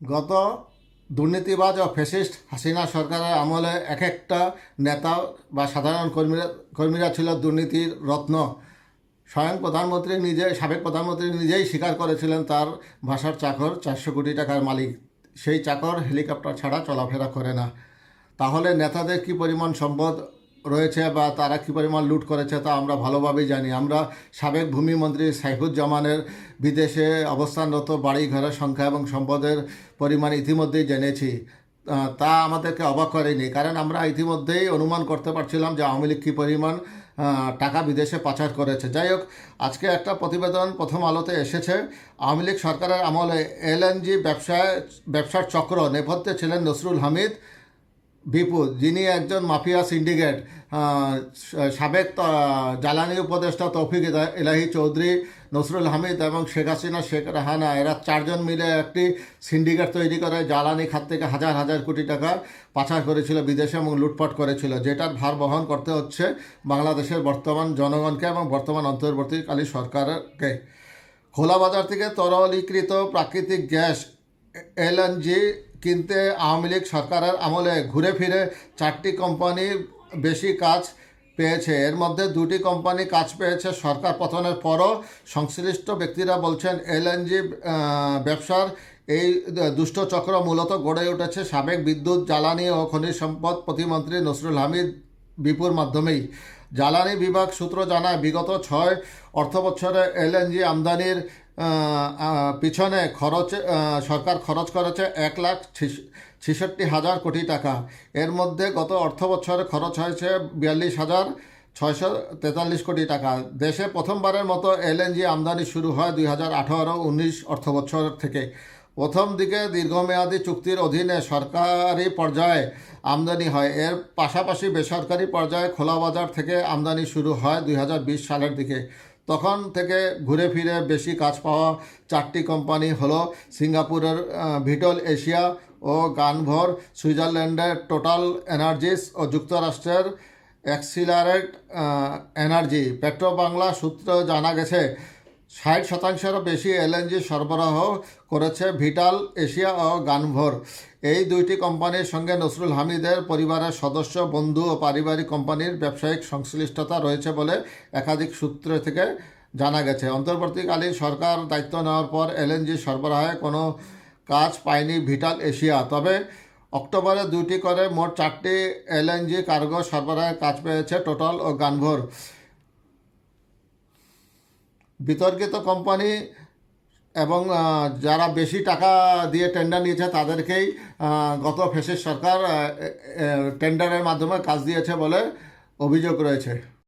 গত দুর্নীতিবাজ ও ফেসিস্ট হাসিনা সরকারের আমলে এক একটা নেতা বা সাধারণ কর্মীরা কর্মীরা ছিল দুর্নীতির রত্ন। স্বয়ং প্রধানমন্ত্রী নিজে, সাবেক প্রধানমন্ত্রী নিজেই স্বীকার করেছিলেন তার ভাষার চাকর চারশো কোটি টাকার মালিক। সেই চাকর হেলিকপ্টার ছাড়া চলাফেরা করে না। তাহলে নেতাদের কি পরিমাণ সম্পদ রয়েছে বা তারা কী পরিমাণ লুট করেছে তা আমরা ভালোভাবেই জানি। আমরা সাবেক ভূমিমন্ত্রী সাইফুজ্জামানের বিদেশে অবস্থানরত বাড়ি ঘরের সংখ্যা এবং সম্পদের পরিমাণ ইতিমধ্যেই জেনেছি। তা আমাদেরকে অবাক করেনি, কারণ আমরা ইতিমধ্যেই অনুমান করতে পারছিলাম যে আওয়ামী লীগ কী পরিমাণ টাকা বিদেশে পাচার করেছে। যাই হোক, আজকে একটা প্রতিবেদন প্রথম আলোতে এসেছে। আওয়ামী লীগ সরকারের আমলে এলএনজি ব্যবসায়, ব্যবসার চক্র নেপথ্যে ছিলেন নসরুল হামিদ। বিপুল, যিনি একজন মাফিয়া সিন্ডিকেট সাবেক জ্বালানি উপদেষ্টা তৌফিক ইলাহি চৌধুরী, নসরুল হামিদ এবং শেখ হাসিনা, শেখ রাহানা, এরা চারজন মিলে একটি সিন্ডিকেট তৈরি করে, জ্বালানি খাত থেকে হাজার হাজার কোটি টাকা পাচার করেছিল বিদেশে এবং লুটপাট করেছিল। যেটার ভার বহন করতে হচ্ছে বাংলাদেশের বর্তমান জনগণকে এবং বর্তমান অন্তর্বর্তীকালীন সরকারকে। খোলা বাজার থেকে তরলীকৃত প্রাকৃতিক গ্যাস এলএনজি কিনতে আওয়ামী লীগ সরকারের আমলে ঘুরে ফিরে চারটি কোম্পানি বেশি কাজ পেয়েছে। এর মধ্যে দুটি কোম্পানি কাজ পেয়েছে সরকার পতনের পরও। সংশ্লিষ্ট ব্যক্তিরা বলছেন, এলএনজি ব্যবসার এই দুষ্টচক্র মূলত গড়ে উঠেছে সাবেক বিদ্যুৎ, জ্বালানি ও খনিজ সম্পদ প্রতিমন্ত্রী নসরুল হামিদ বিপুর মাধ্যমেই। জ্বালানি বিভাগ সূত্র জানায়, বিগত ছয় অর্থ বছরে এলএনজি আমদানির পিছনে খরচ সরকার খরচ করেছে এক লাখ ছেষট্টি হাজার কোটি টাকা। এর মধ্যে গত অর্থ বছরে খরচ হয়েছে বিয়াল্লিশ হাজার ছয়শো তেতাল্লিশ কোটি টাকা। দেশে প্রথমবারের মতো এলএনজি আমদানি শুরু হয় দুই হাজার আঠারো উনিশ অর্থ বছর থেকে। প্রথম দিকে দীর্ঘমেয়াদী চুক্তির অধীনে সরকারি পর্যায়ে আমদানি হয়। এর পাশাপাশি বেসরকারি পর্যায়ে খোলা বাজার থেকে আমদানি শুরু হয় দুই হাজার বিশ সালের দিকে। তখন থেকে ঘুরে ফিরে বেশি কাজ পাওয়া চারটি কোম্পানি হলো সিঙ্গাপুরের ভিটল এশিয়া ও গানভর সুইজারল্যান্ডের টোটাল এনার্জিস ও যুক্তরাষ্ট্রের অ্যাক্সিলারেট এনার্জি। পেট্রো বাংলা সূত্র জানা গেছে ষাট শতাংশেরও বেশি এলএনজি সরবরাহ করেছে ভিটাল এশিয়া ও গানভর। এই দুইটি কোম্পানির সঙ্গে নসরুল হামিদের পরিবারের সদস্য, বন্ধু ও পারিবারিক কোম্পানির ব্যবসায়িক সংশ্লিষ্টতা রয়েছে বলে একাধিক সূত্র থেকে জানা গেছে। অন্তর্বর্তীকালীন সরকার দায়িত্ব নেওয়ার পর এলএনজি সরবরাহে কোনো কাজ পায়নি ভিটাল এশিয়া। তবে অক্টোবরে দুটি করে মোট চারটি এলএনজি কার্গো সরবরাহের কাজ পেয়েছে টোটাল ও গানভর। বিতর্কিত কোম্পানি এবং যারা বেশি টাকা দিয়ে টেন্ডার নিয়েছে তাদেরকেই গত ফেসের সরকার টেন্ডারের মাধ্যমে কাজ দিয়েছে বলে অভিযোগ রয়েছে।